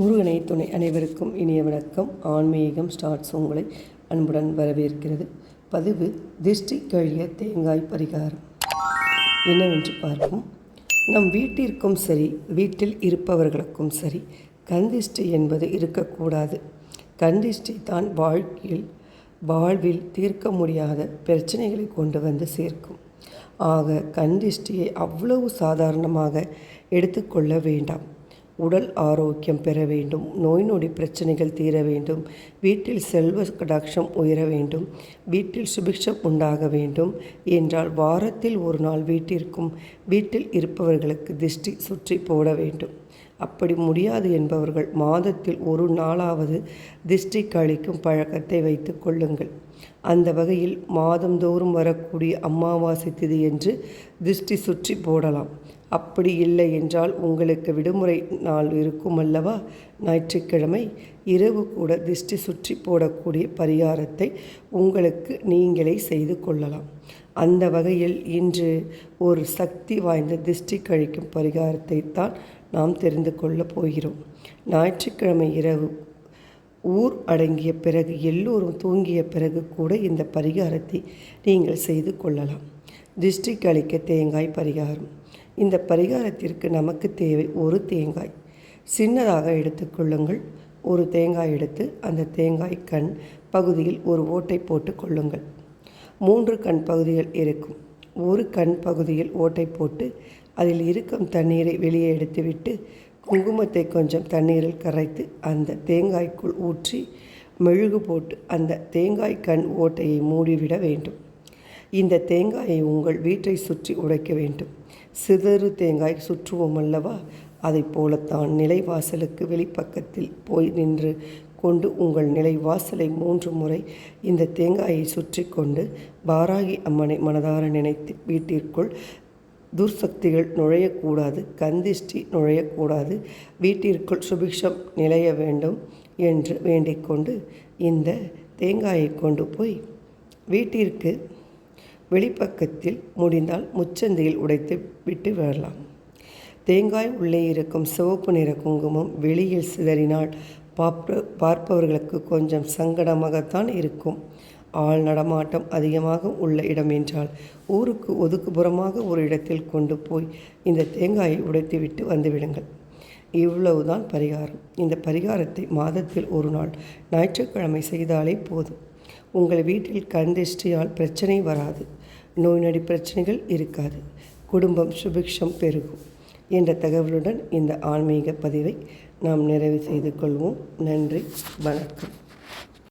முருகனை துணை அனைவருக்கும் இனிய வணக்கம். ஆன்மீகம் ஸ்டார்ட்ஸ் உங்களை அன்புடன் வரவேற்கிறது. பதிவு திருஷ்டி கழிய தேங்காய் பரிகாரம். என்னவென்று பார்ப்போம். நம் வீட்டிற்கும் சரி வீட்டில் இருப்பவர்களுக்கும் சரி கந்திஷ்டி என்பது இருக்கக்கூடாது. கந்திஷ்டி தான் வாழ்க்கையில் வாழ்வில் தீர்க்க முடியாத பிரச்சனைகளை கொண்டு வந்து சேர்க்கும். ஆக கந்திஷ்டியை அவ்வளவு சாதாரணமாக எடுத்துக்கொள்ள வேண்டாம். உடல் ஆரோக்கியம் பெற வேண்டும் நோய் நொடி பிரச்சனைகள் தீர வேண்டும் வீட்டில் செல்வ கடாட்சம் உயர வேண்டும் வீட்டில் சுபிக்ஷம் உண்டாக வேண்டும் என்றால் வாரத்தில் ஒரு நாள் வீட்டிற்கும் வீட்டில் இருப்பவர்களுக்கு திஷ்டி சுற்றி போட வேண்டும். அப்படி முடியாது என்பவர்கள் மாதத்தில் ஒரு நாளாவது திஷ்டி கழிக்கும் பழக்கத்தை வைத்து கொள்ளுங்கள். அந்த வகையில் மாதந்தோறும் வரக்கூடிய அமாவாசை திதி என்று திருஷ்டி சுற்றி போடலாம். அப்படி இல்லை என்றால் உங்களுக்கு விடுமுறை நாள் இருக்கும் அல்லவா ஞாயிற்றுக்கிழமை இரவு கூட திருஷ்டி சுற்றி போடக்கூடிய பரிகாரத்தை உங்களுக்கு நீங்களே செய்து கொள்ளலாம். அந்த வகையில் இன்று ஒரு சக்தி வாய்ந்த திருஷ்டி கழிக்கும் பரிகாரத்தை தான் நாம் தெரிந்து கொள்ளப் போகிறோம். ஞாயிற்றுக்கிழமை இரவு ஊர் அடங்கிய பிறகு எல்லோரும் தூங்கிய பிறகு கூட இந்த பரிகாரத்தை நீங்கள் செய்து கொள்ளலாம். திருஷ்டி கழிக்க தேங்காய் பரிகாரம். இந்த பரிகாரத்திற்கு நமக்கு தேவை ஒரு தேங்காய். சின்னதாக எடுத்துக்கொள்ளுங்கள் ஒரு தேங்காய் எடுத்து அந்த தேங்காய் கண் பகுதியில் ஒரு ஓட்டை போட்டு கொள்ளுங்கள். மூன்று கண் பகுதிகள் இருக்கும். ஒரு கண் பகுதியில் ஓட்டை போட்டு அதில் இருக்கும் தண்ணீரை வெளியே எடுத்துவிட்டு குங்குமத்தை கொஞ்சம் தண்ணீரில் கரைத்து அந்த தேங்காய்க்குள் ஊற்றி மெழுகு போட்டு அந்த தேங்காய் கண் ஓட்டையை மூடிவிட வேண்டும். இந்த தேங்காயை உங்கள் வீட்டை சுற்றி உடைக்க வேண்டும். சிதறு தேங்காய் சுற்றுவோம் அல்லவா? அதை போலத்தான் நிலைவாசலுக்கு வெளிப்பக்கத்தில் போய் நின்று கொண்டு உங்கள் நிலைவாசலை மூன்று முறை இந்த தேங்காயை சுற்றி கொண்டு பாராகி அம்மனை மனதார நினைத்து வீட்டிற்குள் துர்சக்திகள் நுழையக்கூடாது கந்திஷ்டி நுழையக்கூடாது வீட்டிற்குள் சுபிக்ஷம் நிலைய வேண்டும் என்று வேண்டிக்கொண்டு இந்த தேங்காயை கொண்டு போய் வீட்டிற்கு வெளிப்பக்கத்தில் முடிந்தால் முச்சந்தையில் உடைத்து விட்டு வரலாம். தேங்காய் உள்ளே இருக்கும் சிவப்பு நிற குங்குமம் வெளியில் சிதறினால் பார்ப்ப பார்ப்பவர்களுக்கு கொஞ்சம் சங்கடமாகத்தான் இருக்கும். ஆள் நடமாட்டம் அதிகமாக உள்ள இடம் என்றால் ஊருக்கு ஒதுக்குப்புறமாக ஒரு இடத்தில் கொண்டு போய் இந்த தேங்காயை உடைத்துவிட்டு வந்துவிடுங்கள் இவ்வளவுதான் பரிகாரம். இந்த பரிகாரத்தை மாதத்தில் ஒரு நாள் ஞாயிற்றுக்கிழமை செய்தாலே போதும். உங்கள் வீட்டில் கந்திஷ்டியால் பிரச்சனை வராது. நோய் நடி பிரச்சனைகள் இருக்காது. குடும்பம் சுபிக்ஷம் பெருகும் என்ற தகவலுடன் இந்த ஆன்மீக பதிவை நாம் நிறைவு செய்து கொள்வோம். நன்றி வணக்கம்.